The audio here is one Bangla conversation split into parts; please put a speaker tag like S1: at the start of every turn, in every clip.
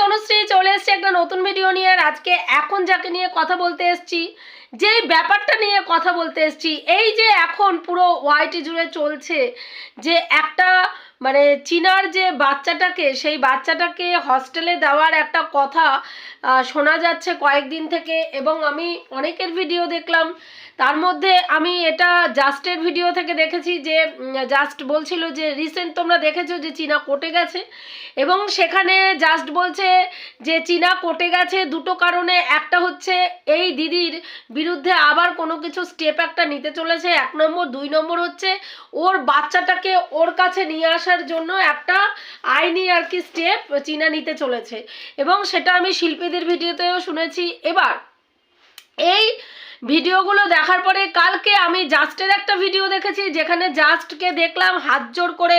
S1: তনুশ্রী চলে এসেছি একটা নতুন ভিডিও নিয়ে আর আজকে এখন যাকে নিয়ে কথা বলতে এসেছি, যেই ব্যাপারটা নিয়ে কথা বলতে এসেছি, এই যে এখন পুরো ওয়াইটি জুড়ে চলছে যে একটা মানে চীনার যে বাচ্চাটাকে, সেই বাচ্চাটাকে হস্টেলে দেওয়ার একটা কথা শোনা যাচ্ছে কয়েকদিন থেকে এবং আমি অনেকের ভিডিও দেখলাম তার মধ্যে আমি এটা জাস্টের ভিডিও থেকে দেখেছি যে জাস্ট বলছিল যে রিসেন্ট তোমরা দেখেছ যে চীনা কোর্টে গেছে? এবং সেখানে জাস্ট বলছে যে, চীনা কোর্টে গেছে দুটো কারণে। একটা হচ্ছে, এই দিদির বিরুদ্ধে আবার কোনো কিছু স্টেপ একটা নিতে চলেছে। এক নম্বর। দুই নম্বর হচ্ছে, ওর বাচ্চাটাকে ওর কাছে নিয়ে আসার জন্য একটা আইনি আর কি স্টেপ চীনা নিতে চলেছে। এবং সেটা আমি শিল্পীদের ভিডিওতেও শুনেছি। এবার, এই ভিডিওগুলো দেখার পরে কালকে আমি জাস্টের একটা ভিডিও দেখেছি, যেখানে জাস্টকে দেখলাম হাত জোর করে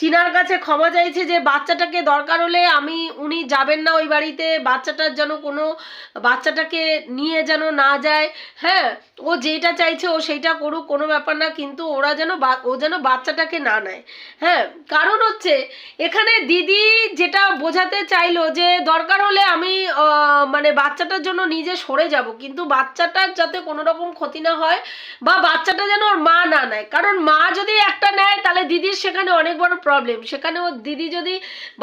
S1: চিনার কাছে ক্ষমা চাইছে যে বাচ্চাটাকে দরকার হলে আমি, উনি যাবেন না ওই বাড়িতে, বাচ্চাটার যেন কোনো বাচ্চাটাকে নিয়ে যেন না যায়। হ্যাঁ ও যেটা চাইছে ও সেইটা করুক, কোনো ব্যাপার না, কিন্তু ওরা যেন ও যেন বাচ্চাটাকে না নেয়। হ্যাঁ কারণ হচ্ছে এখানে দিদি যেটা বোঝাতে চাইলো যে দরকার হলে আমি মানে বাচ্চাটার জন্য নিজে সরে যাব, কিন্তু বাচ্চাটার যাতে কোনো রকম ক্ষতি না হয় বা বাচ্চাটা যেন ওর মা না নেয়। কারণ মা যদি একটা নেয়, তাহলে দিদির সেখানে অনেক বড় প্রবলেম সেখানে ও দিদি যদি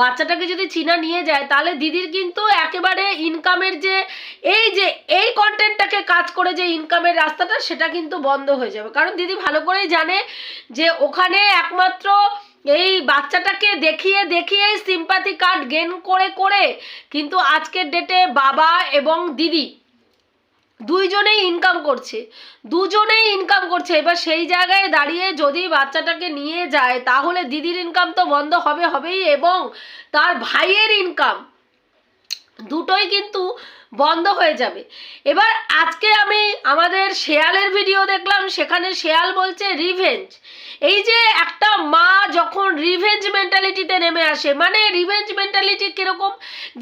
S1: বাচ্চাটাকে যদি চীনা নিয়ে যায়, তাহলে দিদির কিন্তু একেবারে ইনকামের যে, এই যে, এই কন্টেন্টটাকে কাজ করে যে ইনকামের রাস্তাটা সেটা কিন্তু বন্ধ হয়ে যাবে। কারণ দিদি ভালো করেই জানে যে ওখানে একমাত্র এই বাচ্চাটাকে দেখিয়ে দেখিয়ে সিম্পাথি কার্ড গেন করে করে কিন্তু আজকের ডেটে বাবা এবং দিদি দুইজনেই ইনকাম করছে, দুজনেই ইনকাম করছে। এবার সেই জায়গায় দাঁড়িয়ে যদি বাচ্চাটাকে নিয়ে যায়, তাহলে দিদির ইনকাম তো বন্ধ হবে, হবেই এবং তার ভাইয়ের ইনকাম দুটোই কিন্তু বন্ধ হয়ে যাবে। এবার আজকে আমি আমাদের শেয়ালের ভিডিও দেখলাম, সেখানে শেয়াল বলছে রিভেঞ্জ এই যে একটা মা যখন রিভেঞ্জ মেন্টালিটিতে নেমে আসে মানে রিভেঞ্জ মেন্টালিটি কীরকম?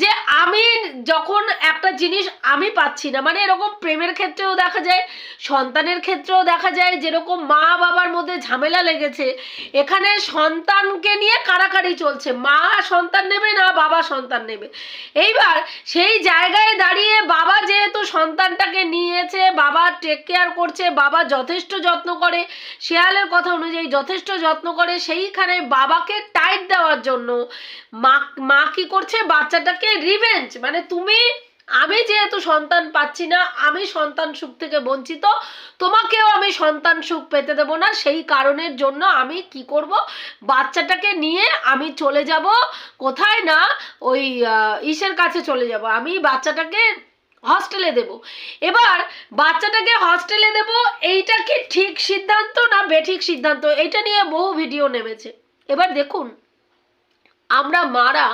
S1: যে আমি যখন একটা জিনিস আমি পাচ্ছি না মানে এরকম প্রেমের ক্ষেত্রেও দেখা যায়, সন্তানের ক্ষেত্রেও দেখা যায়, যেরকম মা বাবার মধ্যে ঝামেলা লেগেছে, এখানে সন্তানকে নিয়ে কারাকারি চলছে। মা সন্তান নেবে না, বাবা সন্তান নেবে। এইবার সেই জায়গায় দাঁড়িয়ে বাবা যেহেতু সন্তানটাকে নিয়েছে, বাবা টেক কেয়ার করছে, বাবা যথেষ্ট যত্ন করে, শেয়ালের কথা অনুযায়ী যথেষ্ট যত্ন করে, সেইখানে বাবাকে টাইট দেওয়ার জন্য মা মা কি করছে? বাচ্চাটাকে রিভেঞ্জ মানে তুমি, আমি যেহেতু সন্তান পাচ্ছি না, আমি সন্তান সুখ থেকে বঞ্চিত, তোমাকেও আমি সন্তান সুখ পেতে দেব না। সেই কারণের জন্য আমি কি করব? বাচ্চাটাকে নিয়ে আমি চলে যাব, কোথায় না ওই ইসের কাছে চলে যাব। আমি বাচ্চাটাকে হস্টেলে দেব। এবার বাচ্চাটাকে হস্টেলে দেব, এইটা কি ঠিক সিদ্ধান্ত না বেঠিক সিদ্ধান্ত? এটা নিয়ে বহু ভিডিও নেমেছে। এবার দেখুন, আমরা মারা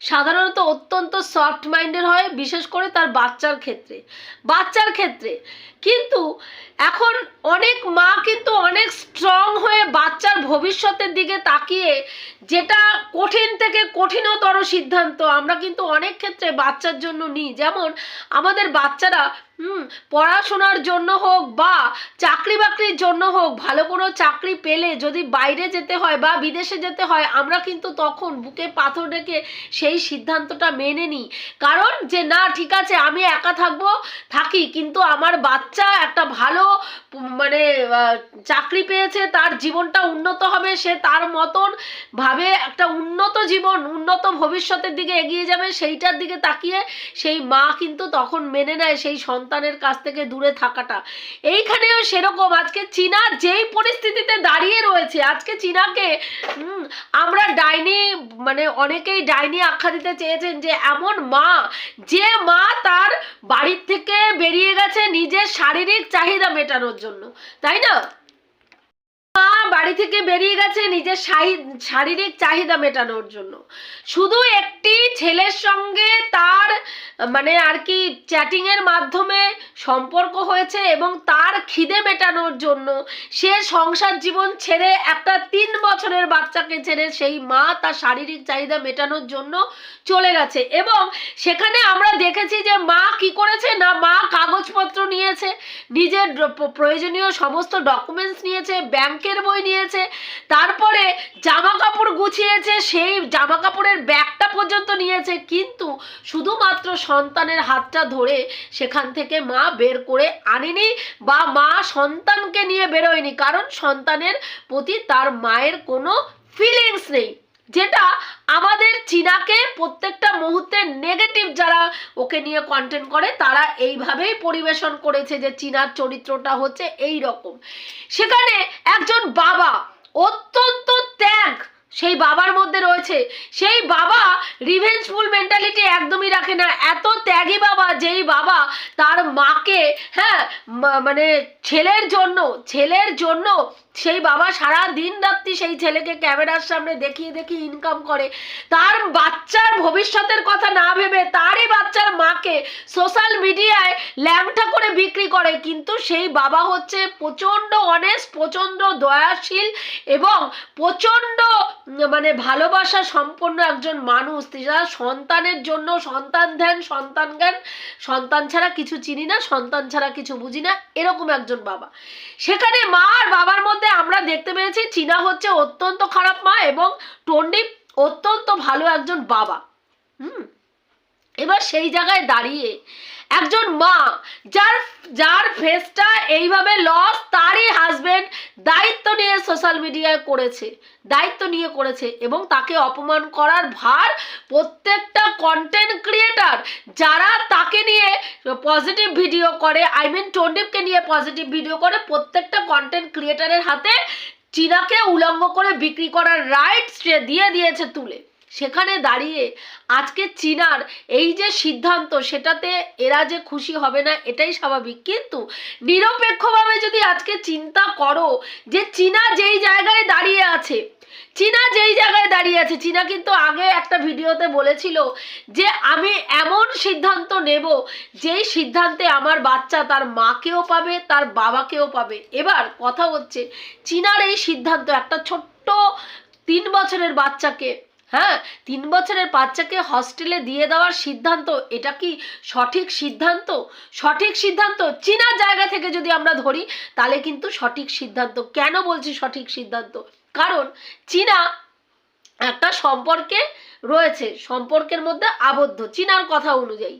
S1: সাধারণত অত্যন্ত সফট মাইন্ডের হয়, বিশেষ করে তার বাচ্চার ক্ষেত্রে। বাচ্চার ক্ষেত্রে। কিন্তু এখন অনেক মা কিন্তু অনেক স্ট্রং হয়ে বাচ্চার ভবিষ্যতের দিকে তাকিয়ে যেটা কঠিন থেকে কঠিনতর সিদ্ধান্ত আমরা কিন্তু অনেক ক্ষেত্রে বাচ্চার জন্য নিই। যেমন আমাদের বাচ্চারা হুম, পড়াশোনার জন্য হোক বা চাকরি বাকরির জন্য হোক, ভালো কোনো চাকরি পেলে যদি বাইরে যেতে হয় বা বিদেশে যেতে হয়, আমরা কিন্তু তখন বুকে পাথর রেখে সেই সিদ্ধান্তটা মেনে নিই। কারণ যে, না, ঠিক আছে, আমি একা থাকব, থাকি, কিন্তু আমার বাচ্চা একটা ভালো মানে চাকরি পেয়েছে, তার জীবনটা উন্নত হবে, সে তার মতন ভাবে একটা উন্নত জীবন, উন্নত ভবিষ্যতের দিকে এগিয়ে যাবে, সেইটার দিকে তাকিয়ে সেই মা কিন্তু তখন মেনে নেয় সেই সন্তানের কাছ থেকে দূরে থাকাটা। এইখানেও সেরকম। আজকে চীনা যেই পরিস্থিতিতে দাঁড়িয়ে রয়েছে, আজকে চীনাকে আমরা ডাইনি মানে অনেকেই ডাইনি আখ্যা দিতে চেয়েছেন যে এমন মা, যে মা তার বাড়ির থেকে বেরিয়ে গেছে নিজের শারীরিক চাহিদা মেটানোর জন্য। তাই না? বাড়ি থেকে বেরিয়ে গেছে নিজের শারীরিক চাহিদা মেটানোর জন্য। শুধু একটি ছেলের সঙ্গে তার মানে আর কি চ্যাটিং এর মাধ্যমে সম্পর্ক হয়েছে এবং তার খিদে মেটানোর জন্য সে সংসার জীবন ছেড়ে একটা তিন বছরের বাচ্চাকে ছেড়ে সেই মা তার শারীরিক চাহিদা মেটানোর জন্য চলে গেছে। এবং সেখানে আমরা দেখেছি যে মা কি করেছে না মা কাগজপত্র নিয়েছে, নিজের প্রয়োজনীয় সমস্ত ডকুমেন্টস নিয়েছে ব্যাংকের বই নিয়েছে। তারপরে জামা কাপড় গুছিয়েছে, সেই জামা কাপড়ের ব্যাগটা পর্যন্ত নিয়েছে। কিন্তু শুধুমাত্র সন্তানের হাতটা ধরে সেখান থেকে মা বের করে আনেনি বা মা সন্তানকে নিয়ে বেরোয়নি। কারণ সন্তানের প্রতি তার মায়ের কোনো ফিলিংস নেই। যেটা আমাদের চীনাকে প্রত্যেকটা মুহূর্তে নেগেটিভ যারা ওকে নিয়ে কন্টেন্ট করে, তারা এইভাবেই পরিবেশন করেছে যে চীনার চরিত্রটা হচ্ছে এই রকম সেখানে একজন বাবা অত্যন্ত ত্যাগ সেই বাবার মধ্যে রয়েছে। সেই বাবা রিভেঞ্জফুল মেন্টালিটি একদমই রাখে না। এত ত্যাগী বাবা, যেই বাবা তার মাকে হ্যাঁ মানে ছেলের জন্য ছেলের জন্য সেই বাবা সারা দিন রাত্রি সেই ছেলেকে ক্যামেরার সামনে দেখিয়ে দেখিয়ে ইনকাম করে। তার বাচ্চার ভবিষ্যতের কথা না ভেবে তারই বাচ্চার মাকে সোশ্যাল মিডিয়ায় ল্যাংটা করে বিক্রি করে। কিন্তু সেই বাবা হচ্ছে প্রচণ্ড অনেস্ট প্রচণ্ড দয়াশীল এবং প্রচণ্ড মানে ভালোবাসা সম্পন্ন একজন মানুষ, যারা সন্তানের জন্য সন্তান ধ্যান সন্তান জ্ঞান, সন্তান ছাড়া কিছু চিনি না, সন্তান ছাড়া কিছু বুঝি না, এরকম একজন বাবা। সেখানে মা আর বাবার মধ্যে আমরা দেখতে পেয়েছি, চীনা হচ্ছে অত্যন্ত খারাপ মা এবং টন্ডিপ অত্যন্ত ভালো একজন বাবা। হুম? এবার সেই জায়গায় দাঁড়িয়ে একজন মা, যার যার ফেসটা এইভাবে লস তারই হাজবেন্ড দায়িত্ব নিয়ে সোশ্যাল মিডিয়ায় করেছে, দায়িত্ব নিয়ে করেছে এবং তাকে অপমান করার ভার প্রত্যেকটা কন্টেন্ট ক্রিয়েটার যারা তাকে নিয়ে পজিটিভ ভিডিও করে আই মিন টন্ডিপকে নিয়ে পজিটিভ ভিডিও করে, প্রত্যেকটা কন্টেন্ট ক্রিয়েটারের হাতে চীনাকে উলঙ্গ করে বিক্রি করার রাইটস দিয়ে দিয়েছে তুলে। সেখানে দাঁড়িয়ে আজকে চীনার এই যে সিদ্ধান্ত, সেটাতে এরা যে খুশি হবে না, এটাই স্বাভাবিক। কিন্তু নিরপেক্ষভাবে যদি আজকে চিন্তা করো যে চীনা যেই জায়গায় দাঁড়িয়ে আছে, চীনা যেই জায়গায় দাঁড়িয়ে আছে, চীনা কিন্তু আগে একটা ভিডিওতে বলেছিল যে আমি এমন সিদ্ধান্ত নেব যেই সিদ্ধান্তে আমার বাচ্চা তার মাকেও পাবে, তার বাবাকেও পাবে। এবার কথা হচ্ছে, চীনার এই সিদ্ধান্ত, একটা ছোট্ট তিন বছরের বাচ্চাকে হ্যাঁ তিন বছরের বাচ্চাকে হস্টেলে দিয়ে দেওয়ার সিদ্ধান্ত, এটা কি সঠিক সিদ্ধান্ত? সঠিক সিদ্ধান্ত চীনা জায়গা থেকে যদি আমরা ধরি, তাহলে কিন্তু সঠিক সিদ্ধান্ত। কেন বলছি সঠিক সিদ্ধান্ত? কারণ চীনা একটা সম্পর্কে রয়েছে সম্পর্কের মধ্যে আবদ্ধ, চিনার কথা অনুযায়ী।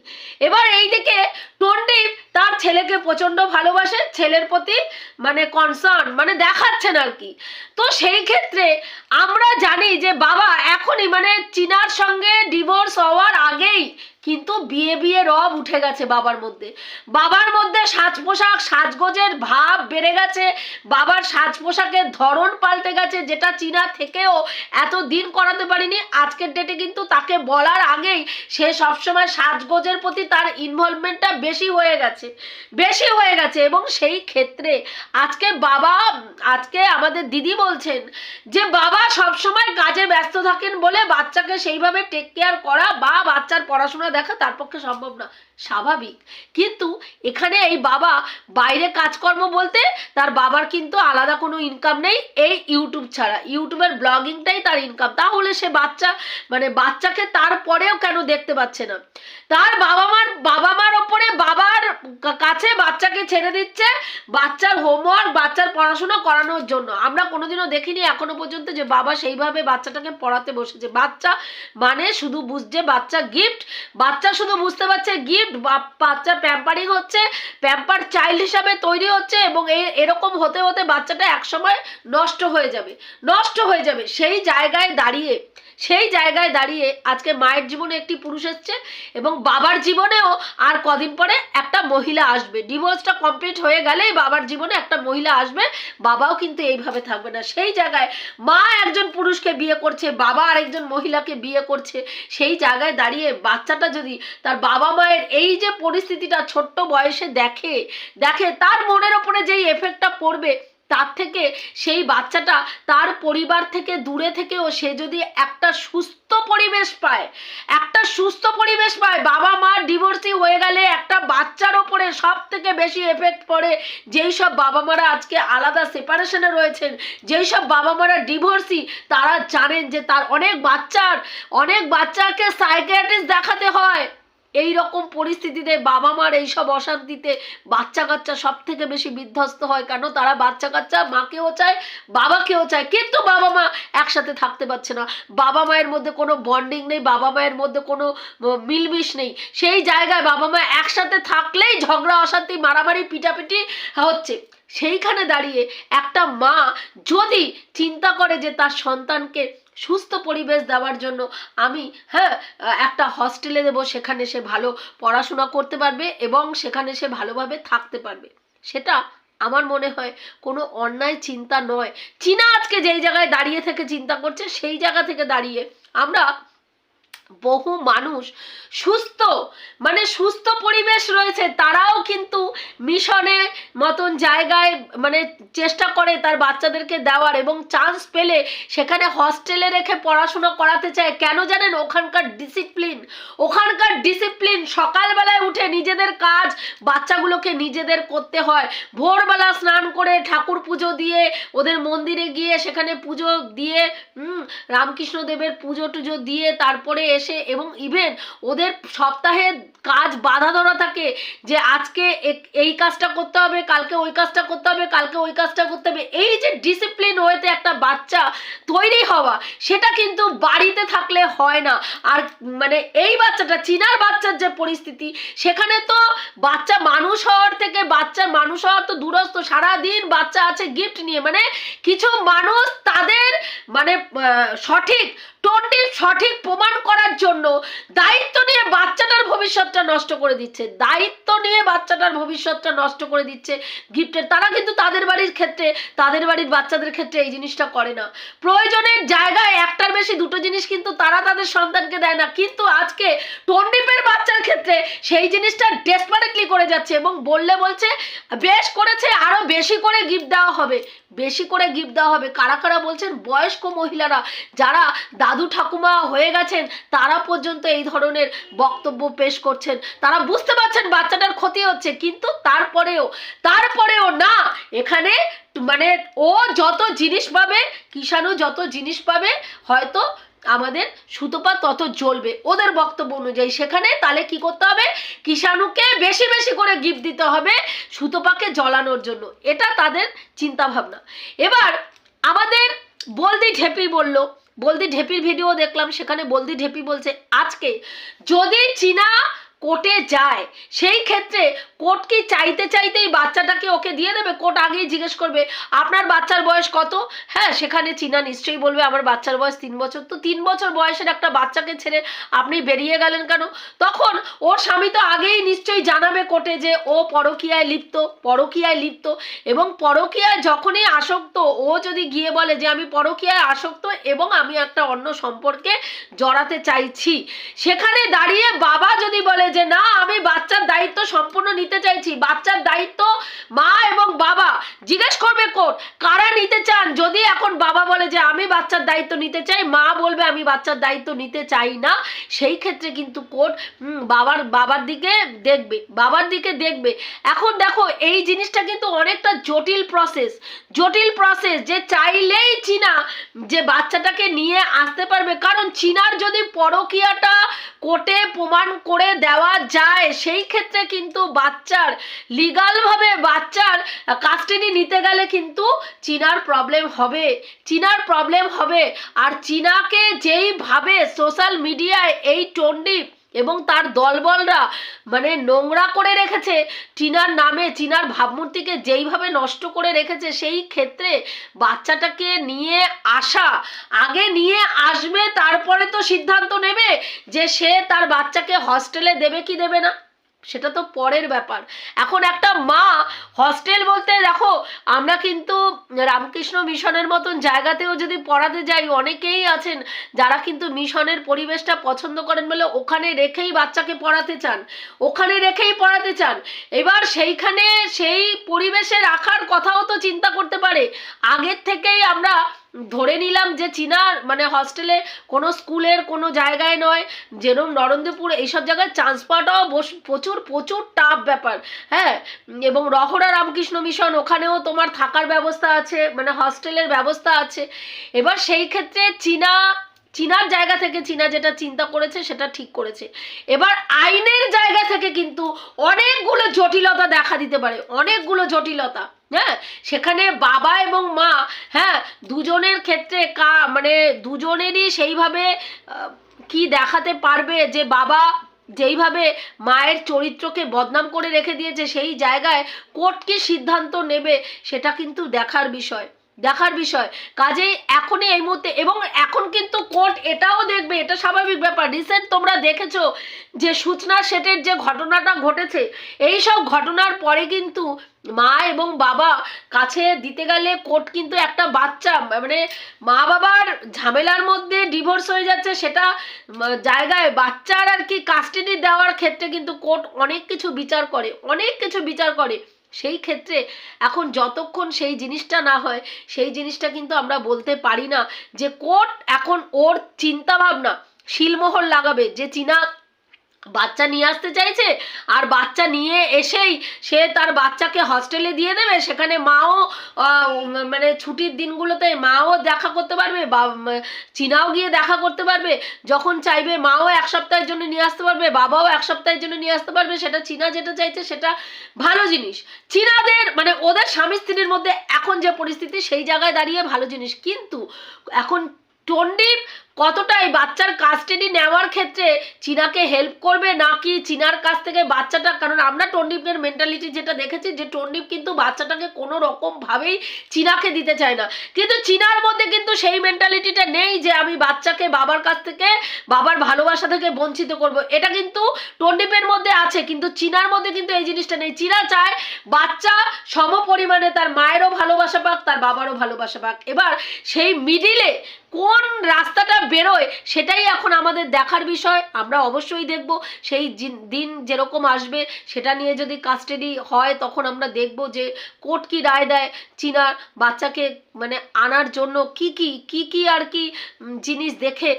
S1: এবার এই দিকে টন্ডিপ তার ছেলেকে প্রচণ্ড ভালোবাসে, ছেলের প্রতি মানে কনসার্ন মানে দেখাচ্ছেন আর কি। তো সেই ক্ষেত্রে আমরা জানি যে বাবা এখনই মানে চিনার সঙ্গে ডিভোর্স হওয়ার আগেই কিন্তু বিয়ে বিয়ে রব উঠে গেছে বাবার মধ্যে। বাবার মধ্যে সাজ পোশাক সাজগোজের ভাব বেড়ে গেছে। বাবার সাজ পোশাকের ধরন পাল্টে গেছে যেটা চীনা থেকেও এত দিন করাতে পারিনি। আজকের ডেটে কিন্তু তাকে বলার আগেই সে সবসময় সাজগোজের প্রতি তার ইনভলভমেন্টটা বেশি হয়ে গেছে। বেশি হয়ে গেছে এবং সেই ক্ষেত্রে আজকে বাবা, আজকে আমাদের দিদি বলছেন যে, বাবা সবসময় কাজে ব্যস্ত থাকেন বলে বাচ্চাকে সেইভাবে টেক কেয়ার করা বা বাচ্চার পড়াশোনা দেখা তার পক্ষে সম্ভব না। স্বাভাবিক। কিন্তু এখানে এই বাবা বাইরে কাজকর্ম বলতে তার বাবার কিন্তু আলাদা কোনো ইনকাম নেই, এই ইউটিউব ছাড়া। ইউটিউবের ব্লগিংটাই তার ইনকাম তাহলে সে বাচ্চা মানে বাচ্চাকে তারপরেও কেন দেখতে পাচ্ছে না? তার বাবা মার বাবা মার ওপরে বাবার কাছে বাচ্চাকে ছেড়ে দিচ্ছে, বাচ্চার হোমওয়ার্ক বাচ্চার পড়াশোনা করানোর জন্য। আমরা কোনোদিনও দেখিনি এখনও পর্যন্ত যে বাবা সেইভাবে বাচ্চাটাকে পড়াতে বসেছে। বাচ্চা মানে শুধু বুঝছে, বাচ্চা গিফট বাচ্চা শুধু বুঝতে পারছে গিফট বাচ্চা প্যাম্পারিং হচ্ছে প্যাম্পার চাইল্ড হিসাবে তৈরি হচ্ছে এবং এরকম হতে হতে বাচ্চাটা একসময় নষ্ট হয়ে যাবে। নষ্ট হয়ে যাবে। সেই জায়গায় দাঁড়িয়ে, সেই জায়গায় দাঁড়িয়ে আজকে মায়ের জীবনে একটি পুরুষ এসছে এবং বাবার জীবনেও আর কদিন পরে একটা মহিলা আসবে। ডিভোর্সটা কমপ্লিট হয়ে গেলেই বাবার জীবনে একটা মহিলা আসবে। বাবাও কিন্তু এইভাবে থাকবে না। সেই জায়গায় মা একজন পুরুষকে বিয়ে করছে, বাবা আরেকজন মহিলাকে বিয়ে করছে। সেই জায়গায় দাঁড়িয়ে বাচ্চাটা যদি তার বাবা মায়ের এই যে পরিস্থিতিটা ছোট্ট বয়সে দেখে দেখে তার মনের ওপরে যেই এফেক্টটা পড়বে তার থেকে সেই বাচ্চাটা তার পরিবার থেকে দূরে থেকেও সে যদি একটা সুস্থ পরিবেশ পায়, একটা সুস্থ পরিবেশ পায়, বাবা মা ডিভোর্সি হয়ে গেলে একটা বাচ্চার ওপরে সব থেকে বেশি এফেক্ট পড়ে, যেই সব বাবা মারা আজকে আলাদা সেপারেশনে রয়েছেন, যেই সব বাবা মারা ডিভোর্সি তারা জানেন যে তার অনেক বাচ্চার, অনেক বাচ্চাকে সাইকিয়াট্রিস্ট দেখাতে হয়। এই রকম পরিস্থিতিতে বাবা মার এইসব অশান্তিতে বাচ্চা কাচ্চা সব থেকে বেশি বিধ্বস্ত হয় কেন? তারা বাচ্চা কাচ্চা মাকেও চায়, বাবাকেও চায়। কিন্তু বাবা মা একসাথে থাকতে পারছে না। বাবা মায়ের মধ্যে কোনো বন্ডিং নেই, বাবা মায়ের মধ্যে কোনো মিলমিশ নেই। সেই জায়গায় বাবা মা একসাথে থাকলেই ঝগড়া, অশান্তি, মারামারি, পিটাপিটি হচ্ছে। সেইখানে দাঁড়িয়ে একটা মা যদি চিন্তা করে যে তার সন্তানকে সুস্থ পরিবেশ দেওয়ার জন্য আমি হ্যাঁ একটা হস্টেলে দেবো, সেখানে সে ভালো পড়াশোনা করতে পারবে এবং সেখানে সে ভালোভাবে থাকতে পারবে। সেটা আমার মনে হয় কোনো অন্যায় চিন্তা নয়। চীনা আজকে যেই জায়গায় দাঁড়িয়ে থেকে চিন্তা করছে, সেই জায়গা থেকে দাঁড়িয়ে আমরা বহু মানুষ সুস্থ মানে সুস্থ পরিবেশ রয়েছে, তারাও কিন্তু মিশনে মতন জায়গায় মানে চেষ্টা করে তার বাচ্চাদেরকে দেওয়ার এবং চান্স পেলে সেখানে হস্টেলে রেখে পড়াশোনা করাতে চায়। কেন জানেন? ওখানকার ডিসিপ্লিন ওখানকার ডিসিপ্লিন সকালবেলায় উঠে নিজেদের কাজ বাচ্চাগুলোকে নিজেদের করতে হয়। ভোরবেলা স্নান করে ঠাকুর পুজো দিয়ে ওদের মন্দিরে গিয়ে সেখানে পুজো দিয়ে রামকৃষ্ণ দেবের পুজো টুজো দিয়ে তারপরে এসে এবং ইভেন ওদের সপ্তাহে কাজ বাধা ধরা থাকে যে আজকে এই কাজটা করতে হবে, কালকে ওই কাজটা করতে হবে, কালকে ওই কাজটা করতে হবে। এই যে ডিসিপ্লিন হয়েতে একটা বাচ্চা তৈরি হওয়া, সেটা কিন্তু বাড়িতে থাকলে হয় না। আর মানে এই বাচ্চাটা, চীনার বাচ্চার যে পরিস্থিতি, সেখানে তো বাচ্চা মানুষ হওয়ার থেকে বাচ্চা মানুষ হওয়ার তো দূরস্থ সারাদিন বাচ্চা আছে গিফট নিয়ে। মানে কিছু মানুষ তাদের মানে সঠিক টোনটি সঠিক প্রমাণ করার জন্য দায়িত্ব নিয়ে বাচ্চাটার ভবিষ্যৎটা নষ্ট করে দিচ্ছে। দায়িত্ব নিয়ে বাচ্চাটার ভবিষ্যৎটা নষ্ট করে দিচ্ছে গিফটের তারা কিন্তু তাদের বাড়ির ক্ষেত্রে, তাদের বাড়ির বাচ্চাদের ক্ষেত্রে এই জিনিসটা করে না। প্রয়োজনের জায়গায় একটার বেশি দুটো জিনিস কিন্তু তারা তাদের সন্তানকে দেয় না। কিন্তু আজকে টন্ডিপের বাচ্চার ক্ষেত্রে সেই জিনিসটা ডেসপারেটলি করে যাচ্ছে এবং বললে বলছে, বেশ করেছে, আরও বেশি করে গিফট দেওয়া হবে। বেশি করে গিফট দেওয়া হবে। কারা কারা বলছেন? বয়স্ক মহিলারা, যারা দাদু ঠাকুমা হয়ে গেছেন, তারা পর্যন্ত এই ধরনের বক্তব্য পেশ করছেন। তারা বুঝতে পারছেন বাচ্চাটার ক্ষতি হচ্ছে, কিন্তু তারপরেও তারপরেও না। এখানে মানে ও যত জিনিস পাবে কিষাণু যত জিনিস পাবে, হয়তো আমাদের সুতপা তত জ্বলবে। ওদের বক্তব্য অনুযায়ী সেখানে তাহলে কি করতে হবে? কিষাণুকে বেশি বেশি করে গিফট দিতে হবে সুতপাকে জ্বলানোর জন্য। এটা তাদের চিন্তা ভাবনা এবার আমাদের বলদি ঢেপি বলল, বলদি ঢেপির ভিডিও দেখলাম, সেখানে বলদি ঢেপি বলছে, আজকে যদি চীনা কোর্টে যায়। সেই ক্ষেত্রে কোর্ট কি চাইতে চাইতেই বাচ্চাটাকে ওকে দিয়ে দেবে? কোর্ট আগেই জিজ্ঞেস করবে, আপনার বাচ্চার বয়স কত? হ্যাঁ সেখানে চীনা নিশ্চয়ই বলবে, আমার বাচ্চার বয়স তিন বছর। তো তিন বছর বয়সের একটা বাচ্চাকে ছেড়ে আপনি বেরিয়ে গেলেন কেন? তখন ওর স্বামী তো আগেই নিশ্চয়ই জানাবে কোর্টে যে ও পরকীয়ায় লিপ্ত পরকীয়ায় লিপ্ত এবং পরকীয়ায় যখনই আসক্ত, ও যদি গিয়ে বলে যে আমি পরকীয়ায় আসক্ত এবং আমি একটা অন্য সম্পর্কে জড়াতে চাইছি, সেখানে দাঁড়িয়ে বাবা যদি বলে যে না আমি বাচ্চার দায়িত্ব সম্পূর্ণ নিতে চাইছি। বাচ্চার দায়িত্ব মা জিজ্ঞেস করবে কোর্ট কারা নিতে চান? যদি এখন বাবা বলে যে আমি বাচ্চার দায়িত্ব নিতে চাই, মা বলবে আমি বাচ্চার দায়িত্ব নিতে চাই না, সেই ক্ষেত্রে কিন্তু কোর্ট বাবার বাবার দিকে দেখবে, বাবার দিকে দেখবে। এখন দেখো, এই জিনিসটা কিন্তু অনেকটা জটিল প্রসেস জটিল প্রসেস যে চাইলেই চীনা যে বাচ্চাটাকে নিয়ে আসতে পারবে। কারণ চীনার যদি পরকিয়াটা কোর্টে প্রমাণ করে দেওয়া যায়, সেই ক্ষেত্রে কিন্তু বাচ্চার লিগালভাবে বাচ্চার কাস্টাডি নিতে গেলে কিন্তু চীনার প্রবলেম হবে। চীনার প্রবলেম হবে। আর চীনাকে যেইভাবে সোশ্যাল মিডিয়ায় এই টন্ডিপ এবং তার দলবলরা মানে নোংরা করে রেখেছে, চীনার নামে, চীনার ভাবমূর্তিকে যেইভাবে নষ্ট করে রেখেছে, সেই ক্ষেত্রে বাচ্চাটাকে নিয়ে আসা, আগে নিয়ে আসবে, তারপরে তো সিদ্ধান্ত নেবে যে সে তার বাচ্চাকে হস্টেলে দেবে কি দেবে না। সেটা তো পরের ব্যাপার। এখন একটা মা হস্টেল বলতে দেখো, আমরা কিন্তু রামকৃষ্ণ মিশনের মতন জায়গাতেও যদি পড়াতে যাই, অনেকেই আছেন যারা কিন্তু মিশনের পরিবেশটা পছন্দ করেন বলে ওখানে রেখেই বাচ্চাকে পড়াতে চান। ওখানে রেখেই পড়াতে চান। এবার সেইখানে সেই পরিবেশে রাখার কথাও তো চিন্তা করতে পারে। আগের থেকেই আমরা ধরে নিলাম যে চীনা মানে হস্টেলে কোনো স্কুলের কোনো জায়গায় নয় যেরকম নরেন্দ্রপুর, এইসব জায়গায় চান্স পাওয়াটাও প্রচুর প্রচুর টাফ ব্যাপার। হ্যাঁ এবং রহরা রামকৃষ্ণ মিশন ওখানেও তোমার থাকার ব্যবস্থা আছে মানে হস্টেলের ব্যবস্থা আছে। এবার সেই ক্ষেত্রে চীনা চীনার জায়গা থেকে চীনা যেটা চিন্তা করেছে, সেটা ঠিক করেছে। এবার আইনের জায়গা থেকে কিন্তু অনেকগুলো জটিলতা দেখা দিতে পারে, অনেকগুলো জটিলতা হ্যাঁ? সেখানে বাবা এবং মা হ্যাঁ? দুজনের ক্ষেত্রে কা মানে দুজনেরই সেইভাবে কি দেখাতে পারবে যে বাবা যেইভাবে মায়ের চরিত্রকে বদনাম করে রেখে দিয়েছে, সেই জায়গায় কোর্ট কি সিদ্ধান্ত নেবে, সেটা কিন্তু দেখার বিষয়। দেখার বিষয়। কাজেই এখনই এই মুহূর্তে এবং এখন কিন্তু কোর্ট এটাও দেখবে, এটা স্বাভাবিক ব্যাপার। রিসেন্ট তোমরা দেখেছ যে সূচনা সেটের যে ঘটনাটা ঘটেছে, এই সব ঘটনার পরে কিন্তু মা এবং বাবা কাছে দিতে গেলে কোর্ট কিন্তু একটা বাচ্চা মানে মা বাবার ঝামেলার মধ্যে ডিভোর্স হয়ে যাচ্ছে, সেটা জায়গায় বাচ্চার আর কি কাস্টাডি দেওয়ার ক্ষেত্রে কিন্তু কোর্ট অনেক কিছু বিচার করে, অনেক কিছু বিচার করে। সেই ক্ষেত্রে এখন যতক্ষণ সেই জিনিসটা না হয়, সেই জিনিসটা কিন্তু আমরা বলতে পারি না যে কোর্ট এখন ওর চিন্তাভাবনা, শিলমোহর লাগাবে যে চীনা বাচ্চা নিয়ে আসতে চাইছে আর বাচ্চা নিয়ে এসেই সে তার বাচ্চাকে হস্টেলে দিয়ে দেবে। সেখানে মাও মানে ছুটির দিনগুলোতে মাও দেখা করতে পারবে বা চীনাও গিয়ে দেখা করতে পারবে। যখন চাইবে মাও এক সপ্তাহের জন্য নিয়ে আসতে পারবে, বাবাও এক সপ্তাহের জন্য নিয়ে আসতে পারবে। সেটা চীনা যেটা চাইছে সেটা ভালো জিনিস। চীনাদের মানে ওদের স্বামী স্ত্রীর মধ্যে এখন যে পরিস্থিতি, সেই জায়গায় দাঁড়িয়ে ভালো জিনিস। কিন্তু এখন টন্ডিপ কতটা এই বাচ্চার কাস্টাডি নেওয়ার ক্ষেত্রে চীনাকে হেল্প করবে নাকি চীনার কাছ থেকে বাচ্চাটা, কারণ আমরা টন্ডিপের মেন্টালিটি যেটা দেখেছি যে টন্ডিপ কিন্তু বাচ্চাটাকে কোনো রকম ভাবেই চীনাকে দিতে চায় না। কিন্তু চীনার মধ্যে কিন্তু সেই মেন্টালিটিটা নেই যে আমি বাচ্চাকে বাবার কাছ থেকে, বাবার ভালোবাসা থেকে বঞ্চিত করব। এটা কিন্তু টন্ডিপের মধ্যে আছে, কিন্তু চীনার মধ্যে কিন্তু এই জিনিসটা নেই। চীনা চায় বাচ্চা সম পরিমাণে তার মায়েরও ভালোবাসা পাক, তার বাবারও ভালোবাসা পাক। এবার সেই মিডিলে কোন রাস্তাটা বেরোয় সেটাই এখন আমাদের দেখার বিষয়। আমরা অবশ্যই দেখব। সেই দিন যেরকম আসবে সেটা নিয়ে যদি কাস্টাডি হয় তখন আমরা দেখব যে কোর্ট কি রায় দেয়, চীনার বাচ্চাকে মানে আনার জন্য কি কি কি কি আর কি জিনিস দেখে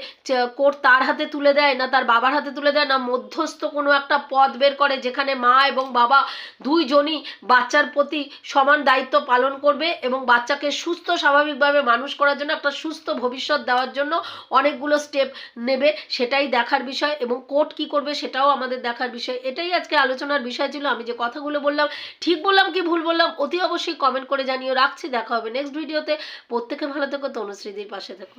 S1: কোর্ট তার হাতে তুলে দেয় না তার বাবার হাতে তুলে দেয় না, মধ্যস্থ কোনো একটা পথ বের করে যেখানে মা এবং বাবা দুইজনই বাচ্চার প্রতি সমান দায়িত্ব পালন করবে এবং বাচ্চাকে সুস্থ স্বাভাবিকভাবে মানুষ করার জন্য একটা সুস্থ ভবিষ্যৎ দেওয়ার জন্য অনেকগুলো স্টেপ নেবে, সেটাই দেখার বিষয় এবং কোর্ট কি করবে সেটাও আমাদের দেখার বিষয়। এটাই আজকে আলোচনার বিষয় ছিল। আমি যে কথাগুলো বললাম, ঠিক বললাম কি ভুল বললাম, অতি অবশ্যই কমেন্ট করে জানিয়ে রাখছি, দেখা হবে নেক্সট ভিডিওতে প্রত্যেকে ভালো থেকো তনুশ্রীদির পাশে থেকো।